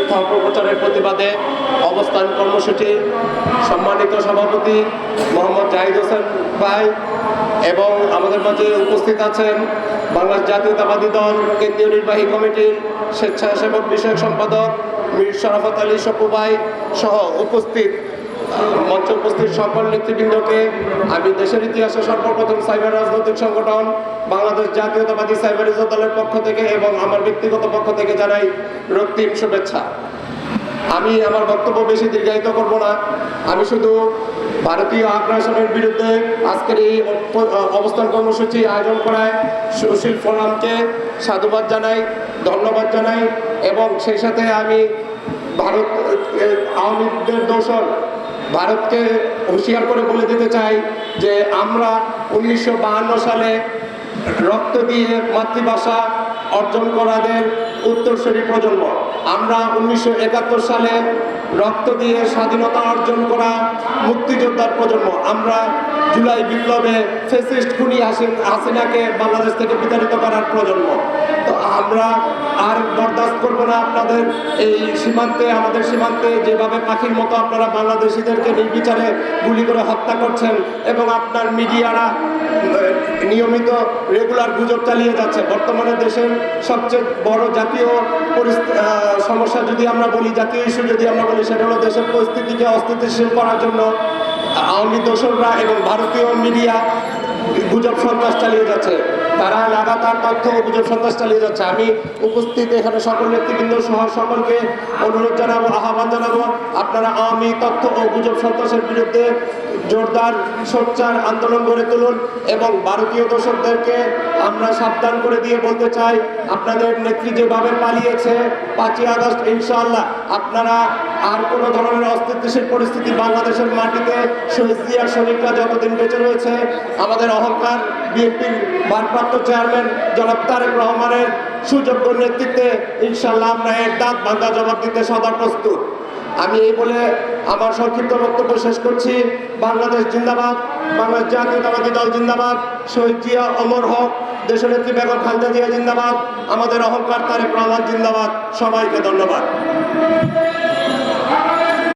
নির্যাতনের প্রতিবাদে অবস্থান কর্মসূচি সম্মানিত সভাপতি মোহাম্মদ জাহিদ হোসেন ভাই এবং আমাদের মাঝে উপস্থিত আছেন বাংলাদেশ জাতীয়তাবাদী দল, কেন্দ্রীয় নির্বাহী কমিটির স্বেচ্ছাসেবক বিষয়ক সম্পাদক মীর শরাফত আলী সপু ভাই সহ উপস্থিত মঞ্চে উপস্থিত সকল নেতৃবৃন্দকে আমি দেশের ইতিহাসে সর্বপ্রথম সাইবার রাজনৈতিক সংগঠন, বাংলাদেশ জাতীয়তাবাদী সাইবার ইজত দলের পক্ষ থেকে এবং আমার ব্যক্তিগত পক্ষ থেকে জানাই রক্তিম শুভেচ্ছা। আমি আমার বক্তব্য বেশি দীর্ঘায়িত করব না। আমি শুধু ভারতীয় আগ্রাসনের বিরুদ্ধে আজকের এই অবস্থান কর্মসূচি আয়োজন করায় সুশীল ফোরামকে সাধুবাদ জানাই, ধন্যবাদ জানাই এবং সেই সাথে আমি ভারত আওয়ামী দোষর ভারতকে হুঁশিয়ার করে বলে দিতে চাই যে আমরা উনিশশো সালে রক্ত দিয়ে মাতৃভাষা অর্জন করাদের উত্তরসূরি প্রজন্ম। আমরা উনিশশো একাত্তর সালে রক্ত দিয়ে স্বাধীনতা অর্জন করা মুক্তিযোদ্ধার প্রজন্ম। আমরা জুলাই বিপ্লবে ফেসিস্ট খুনি হাসিন হাসিনাকে বাংলাদেশ থেকে বিতাড়িত করার প্রজন্ম। আমরা আর বরদাস্ত করব না আপনাদের এই সীমান্তে, আমাদের সীমান্তে যেভাবে পাখির মতো আপনারা বাংলাদেশিদেরকে নির্বিচারে গুলি করে হত্যা করছেন এবং আপনার মিডিয়ারা নিয়মিত রেগুলার গুজব চালিয়ে যাচ্ছে। বর্তমানে দেশের সবচেয়ে বড় জাতীয় সমস্যা যদি আমরা বলি, জাতীয় ইস্যু যদি আমরা বলি, সেটা হলো দেশের পরিস্থিতিকে অস্থিতিশীল করার জন্য আওয়ামী দোসররা এবং ভারতীয় মিডিয়া গুজব সন্ত্রাস চালিয়ে যাচ্ছে। তারা লাগাতার তথ্য অভিযোগ সন্ত্রাস চালিয়ে যাচ্ছে। আমি উপস্থিত এখানে সকল নেতৃবৃন্দ সহ সকলকে অনুরোধ জানাব, আহ্বান জানাব। আপনারা আওয়ামী তথ্য ও গুজব সন্ত্রাসের বিরুদ্ধে জোরদার সোচ্চার আন্দোলন গড়ে তুলুন এবং ভারতীয় দর্শকদেরকে আমরা সাবধান করে দিয়ে বলতে চাই, আপনাদের নেত্রী যেভাবে পালিয়েছে, পাঁচই আগস্ট, ইনশাআল্লাহ আপনারা আর কোনো ধরনের অস্থিতিশীল পরিস্থিতি বাংলাদেশের মাটিতে শহীদ জিয়ার সৈনিকরা যতদিন বেঁচে রয়েছে, আমাদের অহংকার বিএনপির ভারপ্রাপ্ত চেয়ারম্যান জনাব তারেক রহমানের সুযোগ্য নেতৃত্বে ইনশাল্লাহ আমরা এর দাঁত ভাঙ্গা জবাব দিতে সদা প্রস্তুত। আমি এই বলে আমার সংক্ষিপ্ত বক্তব্য শেষ করছি। বাংলাদেশ জিন্দাবাদ, বাংলাদেশ জাতীয়তাবাদী দল জিন্দাবাদ, শহীদ জিয়া অমর হক, দেশনেত্রী বেগম খালদা জিয়া জিন্দাবাদ, আমাদের অহংকার তারেক রহমান জিন্দাবাদ, সবাইকে ধন্যবাদ।